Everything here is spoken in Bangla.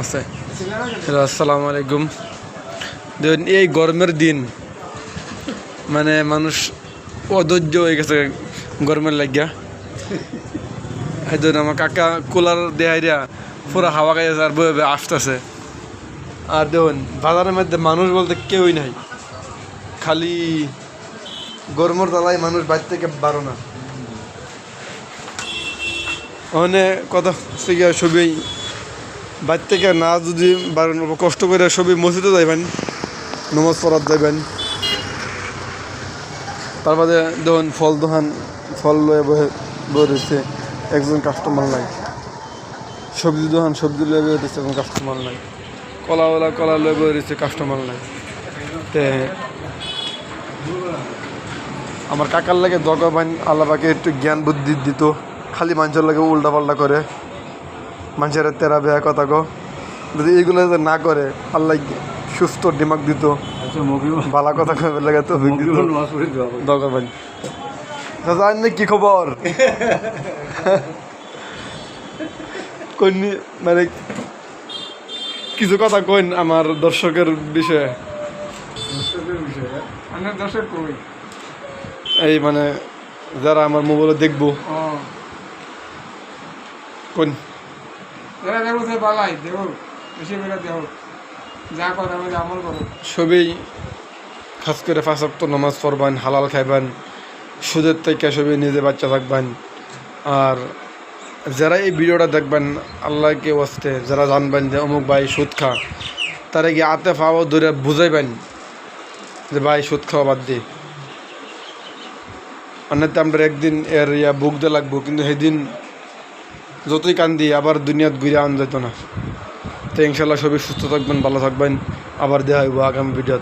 আসসালামু আলাইকুম। দেখুন, এই গরমের দিন মানে মানুষ অধৈর্য হয়ে গেছে গরমের লাগিয়া। ধরুন আমার কাকা কুলার দেহাই দিয়া পুরো হাওয়া খাইছে আর বয়ে আসতেছে। আর দেখুন, বাজারের মধ্যে মানুষ বলতে কেউই নাই। খালি গরমের জ্বালায় মানুষ বাইর থেকে বারো না। ওখানে কথা সবই বাইর থেকে না যদি কষ্ট করে সবই মসজিদে যাইবেন, নমাজ পড়াত যাইবেন। তারপরে দেখুন, ফল দোকান, ফল লয়ে বয়ে রয়েছে। একজন কাস্টমার নাই। সবজি দোকান, সবজি লয়ে বয়ে রয়েছে একজন কাস্টমার নাই। কলাওয়ালা, কলা লয়ে বয়ে কাস্টমার নাই। তে, আমার কাকার লাগে দরকার বাইন আল্লাহকে একটু জ্ঞান বুদ্ধি দিত, খালি মানুষের লাগে উল্টা পাল্টা করে। মানুষের তেরা বেয়া কথা গো যদি এইগুলো যদি না করে আল্লাহ সুস্থ দিমাগ দিত? আচ্ছা বালা কথা কবে লাগে তো। দরকার চাচা কি খবর? কইনি মানে কিছু কথা কইন আমার দর্শকের বিষয়ে? এই মানে যারা আমার মোবাইলে দেখব। কোন সবই খাস করে ফাঁসক্ত নামাজ পড়বেন, হালাল খাইবেন, সুদের থেকে সবই নিজে বাচ্চা থাকবেন। আর যারা এই ভিডিওটা দেখবেন, আল্লাহকে ওয়াস্তে যারা জানবেন যে অমুক ভাই সুদ খা, তারা গিয়ে আতে ফাওয়া ধরে বুঝাইবেন যে ভাই সুদ খাওয়া বাদ দিয়ে অন্যতে আমরা একদিন এর ইয়া বুক দিয়ে লাগবো, কিন্তু সেদিন যতই কান্দি আবার দুনিয়াত ঘুরে আন যেত না। তো ইনশাল্লাহ সবই সুস্থ থাকবেন, ভালো থাকবেন। আবার দেখা হইব আগামী ভিডিও